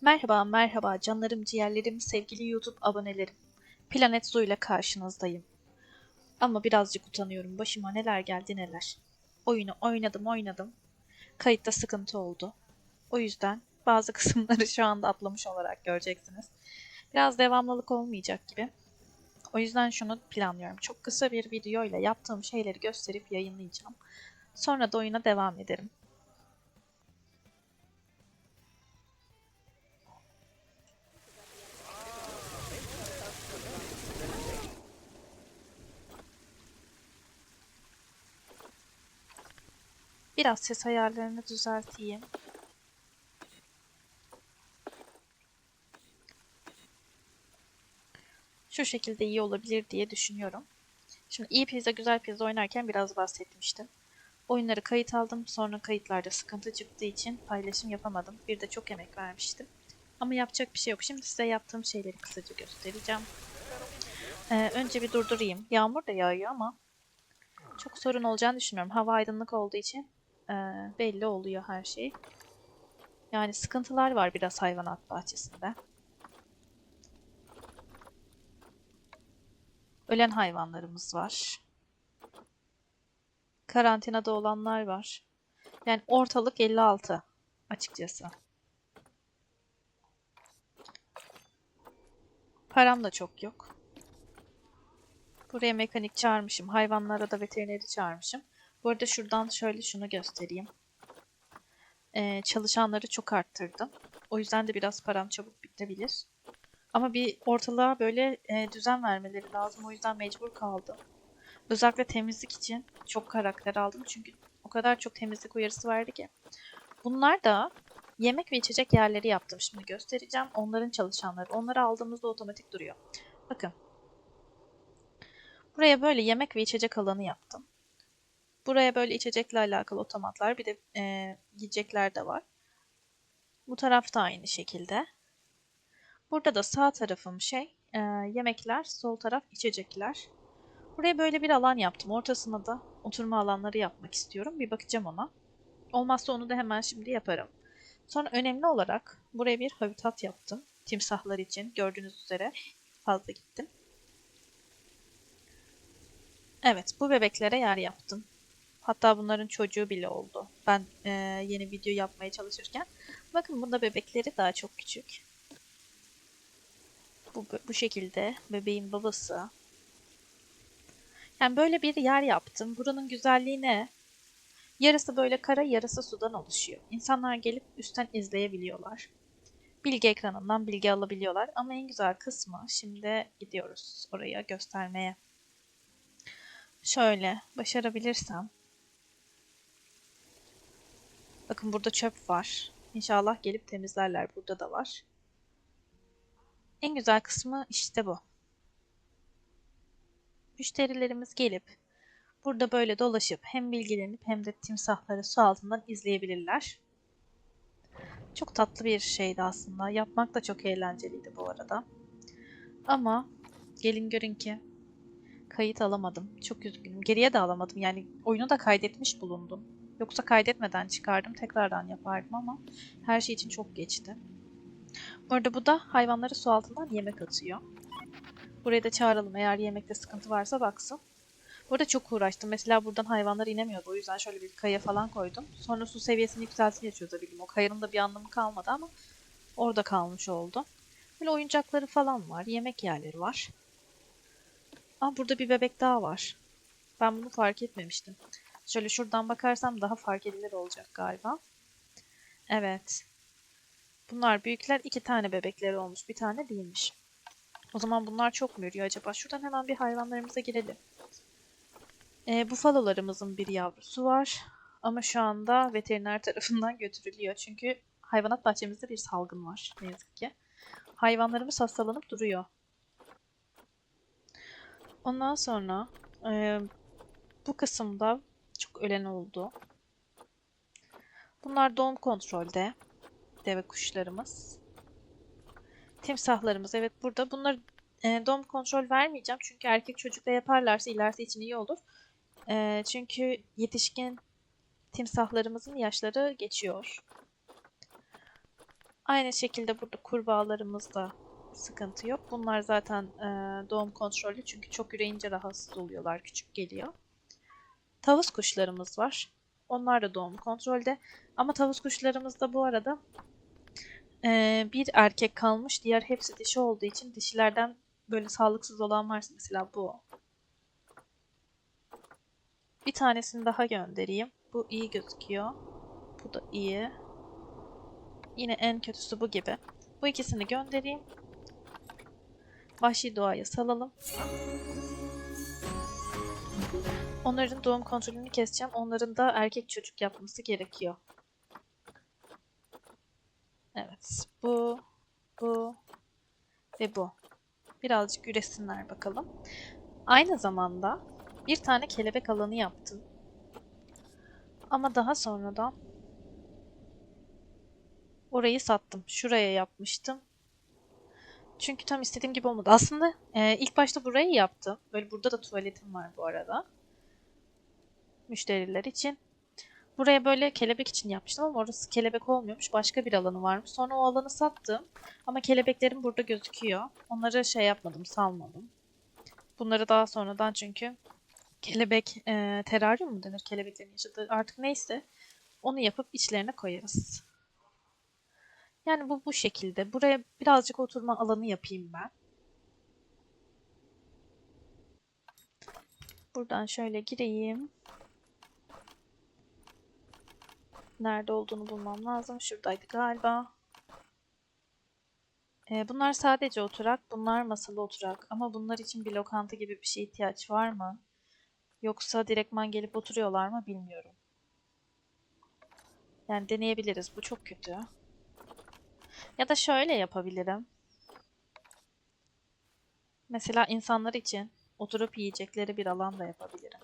Merhaba, merhaba canlarım, ciğerlerim, sevgili YouTube abonelerim. Planet Zoo ile karşınızdayım. Ama birazcık utanıyorum. Başıma neler geldi neler. Oyunu oynadım oynadım. Kayıtta sıkıntı oldu. O yüzden bazı kısımları şu anda atlamış olarak göreceksiniz. Biraz devamlılık olmayacak gibi. O yüzden şunu planlıyorum. Çok kısa bir video ile yaptığım şeyleri gösterip yayınlayacağım. Sonra da oyuna devam ederim. Biraz ses ayarlarını düzelteyim. Şu şekilde iyi olabilir diye düşünüyorum. Şimdi iyi pizza güzel pizza oynarken biraz bahsetmiştim. Oyunları kayıt aldım. Sonra kayıtlarda sıkıntı çıktığı için paylaşım yapamadım. Bir de çok emek vermiştim. Ama yapacak bir şey yok. Şimdi size yaptığım şeyleri kısaca göstereceğim. Ee, önce bir durdurayım. Yağmur da yağıyor ama çok sorun olacağını düşünmüyorum. Hava aydınlık olduğu için e, belli oluyor her şey. Yani sıkıntılar var biraz hayvanat bahçesinde. Ölen hayvanlarımız var. Karantinada olanlar var. Yani ortalık 56 açıkçası. Param da çok yok. Buraya mekanik çağırmışım. Hayvanlara da veterineri çağırmışım. Bu arada şuradan şöyle şunu göstereyim. Ee, çalışanları çok arttırdım. O yüzden de biraz param çabuk bitebilir. Ama bir ortalığa böyle e, düzen vermeleri lazım. O yüzden mecbur kaldım. Özellikle temizlik için çok karakter aldım. Çünkü o kadar çok temizlik uyarısı verdi ki. Bunlar da yemek ve içecek yerleri yaptım. Şimdi göstereceğim. Onların çalışanları. Onları aldığımızda otomatik duruyor. Bakın. Buraya böyle yemek ve içecek alanı yaptım. Buraya böyle içecekle alakalı otomatlar bir de e, yiyecekler de var. Bu tarafta aynı şekilde. Burada da sağ tarafım şey e, yemekler, sol taraf içecekler. Buraya böyle bir alan yaptım. Ortasına da oturma alanları yapmak istiyorum. Bir bakacağım ona. Olmazsa onu da hemen şimdi yaparım. Sonra önemli olarak buraya bir habitat yaptım. Timsahlar için. Gördüğünüz üzere fazla gittim. Evet, bu bebeklere yer yaptım. Hatta bunların çocuğu bile oldu. Ben e, yeni video yapmaya çalışırken. Bakın bunda bebekleri daha çok küçük. Bu, bu şekilde bebeğin babası. Yani böyle bir yer yaptım. Buranın güzelliği ne? Yarısı böyle kara, yarısı sudan oluşuyor. İnsanlar gelip üstten izleyebiliyorlar. Bilgi ekranından bilgi alabiliyorlar. Ama en güzel kısmı şimdi gidiyoruz oraya göstermeye. Şöyle başarabilirsem. Bakın burada çöp var. İnşallah gelip temizlerler. Burada da var. En güzel kısmı işte bu. Müşterilerimiz gelip burada böyle dolaşıp hem bilgilenip hem de timsahları su altından izleyebilirler. Çok tatlı bir şeydi aslında. Yapmak da çok eğlenceliydi bu arada. Ama gelin görün ki kayıt alamadım. Çok üzgünüm. Geriye de alamadım. Yani oyunu da kaydetmiş bulundum. Yoksa kaydetmeden çıkardım. Tekrardan yapardım ama her şey için çok geçti. Bu arada bu da hayvanları su altından yemek atıyor. Buraya da çağıralım eğer yemekte sıkıntı varsa baksın. Burada çok uğraştım. Mesela buradan hayvanlar inemiyordu. O yüzden şöyle bir kaya falan koydum. Sonra su seviyesini yükseltince çözebildim. O kayanın da bir anlamı kalmadı ama orada kalmış oldu. Böyle oyuncakları falan var. Yemek yerleri var. Aa burada bir bebek daha var. Ben bunu fark etmemiştim. Şöyle şuradan bakarsam daha fark edilir olacak galiba. Evet. Bunlar büyükler. iki tane bebekleri olmuş. Bir tane değilmiş. O zaman bunlar çok mu yürüyor acaba? Şuradan hemen bir hayvanlarımıza girelim. E, bufalolarımızın bir yavrusu var. Ama şu anda veteriner tarafından götürülüyor. Çünkü hayvanat bahçemizde bir salgın var. Ne yazık ki. Hayvanlarımız hastalanıp duruyor. Ondan sonra e, bu kısımda çok ölen oldu. Bunlar doğum kontrolde. Deve kuşlarımız. Timsahlarımız evet burada. Bunlar e, doğum kontrol vermeyeceğim. Çünkü erkek çocukla yaparlarsa ilerisi için iyi olur. E, çünkü yetişkin timsahlarımızın yaşları geçiyor. Aynı şekilde burada kurbağalarımızda sıkıntı yok. Bunlar zaten e, doğum kontrollü çünkü çok üreyince rahatsız oluyorlar, küçük geliyor. Tavus kuşlarımız var. Onlar da doğum kontrolde. Ama tavus kuşlarımızda bu arada e, bir erkek kalmış. Diğer hepsi dişi olduğu için dişilerden böyle sağlıksız olan varsa mesela bu. Bir tanesini daha göndereyim. Bu iyi gözüküyor. Bu da iyi. Yine en kötüsü bu gibi. Bu ikisini göndereyim. Vahşi doğaya salalım. Onların doğum kontrolünü keseceğim. Onların da erkek çocuk yapması gerekiyor. Evet. Bu, bu ve bu. Birazcık üresinler bakalım. Aynı zamanda bir tane kelebek alanı yaptım. Ama daha sonradan orayı sattım. Şuraya yapmıştım. Çünkü tam istediğim gibi olmadı. Aslında e, ilk başta burayı yaptım. Böyle burada da tuvaletim var bu arada. Müşteriler için. Buraya böyle kelebek için yapmıştım ama orası kelebek olmuyormuş. Başka bir alanı varmış. Sonra o alanı sattım. Ama kelebeklerim burada gözüküyor. Onları şey yapmadım, salmadım. Bunları daha sonradan çünkü kelebek e, teraryum mu denir? Kelebeklerin yaşadığı artık neyse onu yapıp içlerine koyarız. Yani bu bu şekilde. Buraya birazcık oturma alanı yapayım ben. Buradan şöyle gireyim. Nerede olduğunu bulmam lazım. Şuradaydı galiba. Ee, bunlar sadece oturak, bunlar masalı oturak. Ama bunlar için bir lokanta gibi bir şey ihtiyaç var mı? Yoksa direktman gelip oturuyorlar mı bilmiyorum. Yani deneyebiliriz. Bu çok kötü. Ya da şöyle yapabilirim. Mesela insanlar için oturup yiyecekleri bir alan da yapabilirim.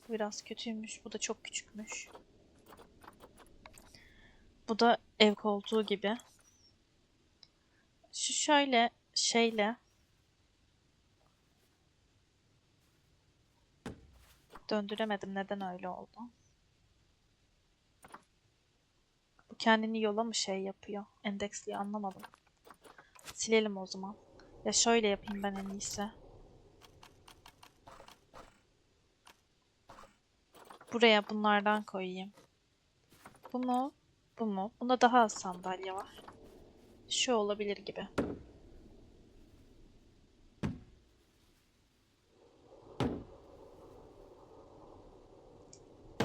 Bu biraz kötüymüş. Bu da çok küçükmüş. Bu da ev koltuğu gibi. Şu şöyle şeyle döndüremedim. Neden öyle oldu? Bu kendini yola mı şey yapıyor? Endeksliyor anlamadım. Silelim o zaman. Ya şöyle yapayım ben en iyisi. Buraya bunlardan koyayım. Bu mu? Bu mu? Bunda daha az sandalye var. Şu olabilir gibi.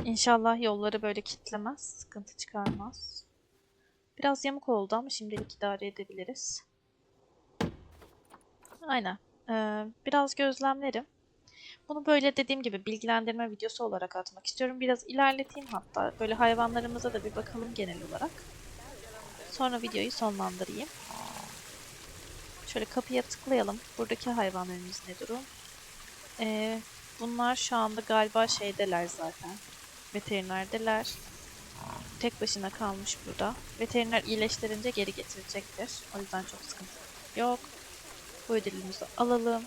İnşallah yolları böyle kitlemez, sıkıntı çıkarmaz. Biraz yamuk oldu ama şimdilik idare edebiliriz. Aynen. Ee, biraz gözlemlerim. Bunu böyle dediğim gibi bilgilendirme videosu olarak atmak istiyorum. Biraz ilerleteyim hatta. Böyle hayvanlarımıza da bir bakalım genel olarak. Sonra videoyu sonlandırayım. Şöyle kapıya tıklayalım. Buradaki hayvanlarımız ne durum? Ee, bunlar şu anda galiba şeydeler zaten. Veterinerdeler. Tek başına kalmış burada. Veteriner iyileştirince geri getirecektir. O yüzden çok sıkıntı yok. Bu ödülümüzü alalım.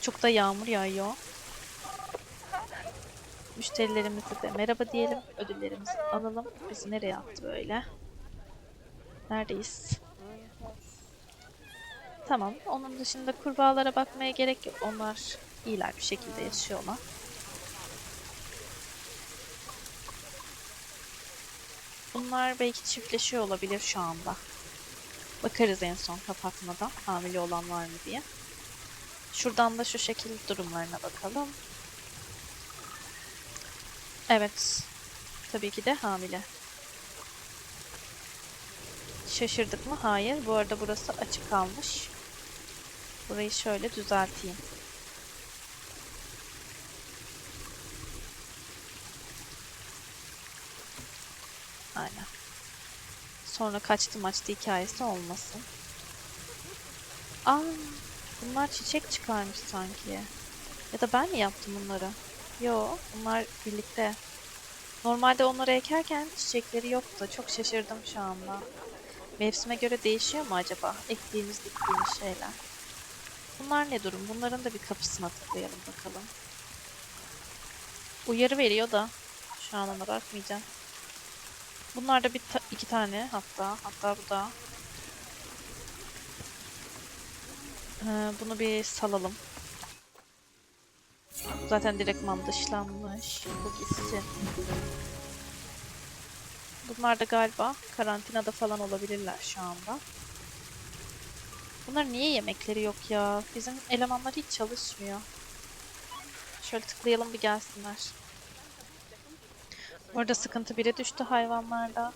Çok da yağmur yağıyor. Müşterilerimize de merhaba diyelim. Ödüllerimizi alalım. Bizi nereye attı böyle? Neredeyiz? Tamam. Onun dışında kurbağalara bakmaya gerek yok. Onlar iyiler bir şekilde yaşıyorlar. Bunlar belki çiftleşiyor olabilir şu anda. Bakarız en son kapatmadan hamile olan var mı diye. Şuradan da şu şekil durumlarına bakalım. Evet. Tabii ki de hamile. Şaşırdık mı? Hayır. Bu arada burası açık kalmış. Burayı şöyle düzelteyim. Aynen. Sonra kaçtı maçtı hikayesi olmasın. Aa, bunlar çiçek çıkarmış sanki. Ya da ben mi yaptım bunları? Yo, bunlar birlikte. Normalde onları ekerken çiçekleri yoktu. Çok şaşırdım şu anda. Mevsime göre değişiyor mu acaba? Ektiğimiz diktiğimiz şeyler. Bunlar ne durum? Bunların da bir kapısına tıklayalım bakalım. Uyarı veriyor da şu an ona bakmayacağım. Bunlar da bir ta- iki tane hatta. Hatta bu da. Ee, bunu bir salalım. Zaten direktman dışlanmış. Bu gitsin. Bunlar da galiba karantinada falan olabilirler şu anda. Bunlar niye yemekleri yok ya? Bizim elemanlar hiç çalışmıyor. Şöyle tıklayalım bir gelsinler. Orada sıkıntı biri düştü hayvanlarda.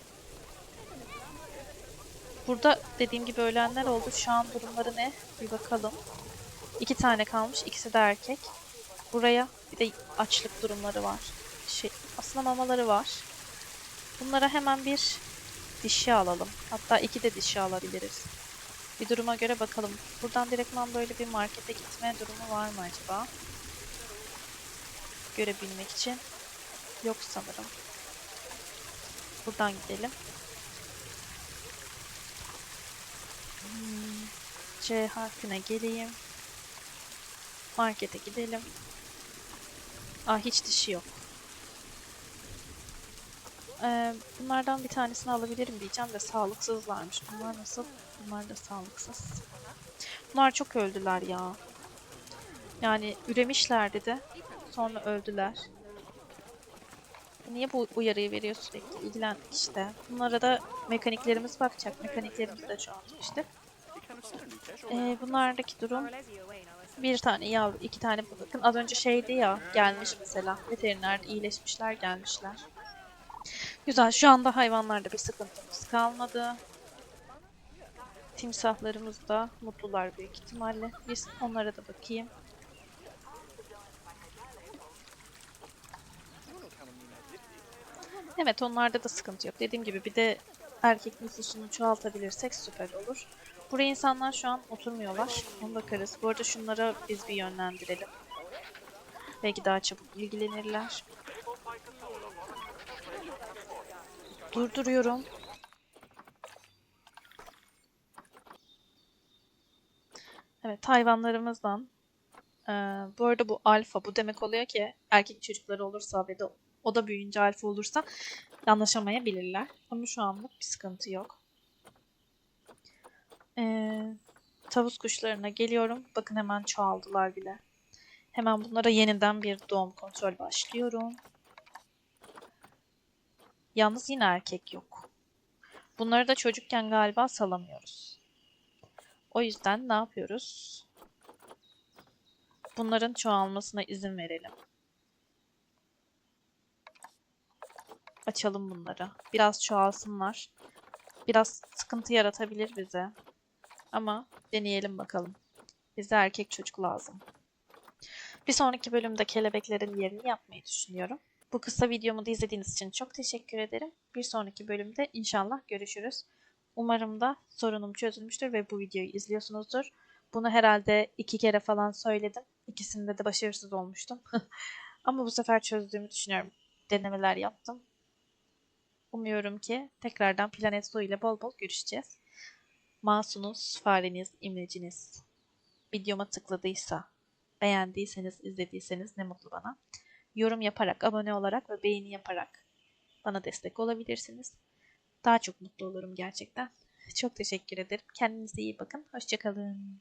Burada dediğim gibi ölenler oldu. Şu an durumları ne? Bir bakalım. İki tane kalmış. İkisi de erkek. Buraya bir de açlık durumları var. Şey, aslında mamaları var. Bunlara hemen bir dişi alalım. Hatta iki de dişi alabiliriz. Bir duruma göre bakalım. Buradan direktman böyle bir markete gitme durumu var mı acaba? Görebilmek için. Yok sanırım. Buradan gidelim. Hmm, C harfine geleyim. Markete gidelim. Aa hiç dişi yok. Ee, bunlardan bir tanesini alabilirim diyeceğim de sağlıksızlarmış. Bunlar nasıl? Bunlar da sağlıksız. Bunlar çok öldüler ya. Yani üremişlerdi de sonra öldüler. Niye bu uyarıyı veriyor sürekli? İlgilendik işte. Bunlara da mekaniklerimiz bakacak. Mekaniklerimiz de çoğaltmıştı. Ee, bunlardaki durum bir tane yavru, iki tane bakın. Az önce şeydi ya gelmiş mesela. Veteriner iyileşmişler gelmişler. Güzel. Şu anda hayvanlarda bir sıkıntımız kalmadı. Timsahlarımız da mutlular büyük ihtimalle. Biz onlara da bakayım. Evet onlarda da sıkıntı yok. Dediğim gibi bir de erkek nüfusunu çoğaltabilirsek süper olur. Buraya insanlar şu an oturmuyorlar. Ona bakarız. Bu arada şunlara biz bir yönlendirelim. Belki daha çabuk ilgilenirler. Durduruyorum. Evet hayvanlarımızdan. Ee, bu arada bu alfa. Bu demek oluyor ki erkek çocukları olursa ve de o da büyüyünce alfa olursa anlaşamayabilirler. Ama şu anlık bir sıkıntı yok. Ee, tavus kuşlarına geliyorum. Bakın hemen çoğaldılar bile. Hemen bunlara yeniden bir doğum kontrol başlıyorum. Yalnız yine erkek yok. Bunları da çocukken galiba salamıyoruz. O yüzden ne yapıyoruz? Bunların çoğalmasına izin verelim. Açalım bunları. Biraz çoğalsınlar. Biraz sıkıntı yaratabilir bize. Ama deneyelim bakalım. Bize erkek çocuk lazım. Bir sonraki bölümde kelebeklerin yerini yapmayı düşünüyorum. Bu kısa videomu da izlediğiniz için çok teşekkür ederim. Bir sonraki bölümde inşallah görüşürüz. Umarım da sorunum çözülmüştür ve bu videoyu izliyorsunuzdur. Bunu herhalde iki kere falan söyledim. İkisinde de başarısız olmuştum. Ama bu sefer çözdüğümü düşünüyorum. Denemeler yaptım. Umuyorum ki tekrardan Planet Zoo ile bol bol görüşeceğiz. Mouse'unuz, fareniz, imleciniz videoma tıkladıysa, beğendiyseniz, izlediyseniz ne mutlu bana. Yorum yaparak, abone olarak ve beğeni yaparak bana destek olabilirsiniz. Daha çok mutlu olurum gerçekten. Çok teşekkür ederim. Kendinize iyi bakın. Hoşçakalın.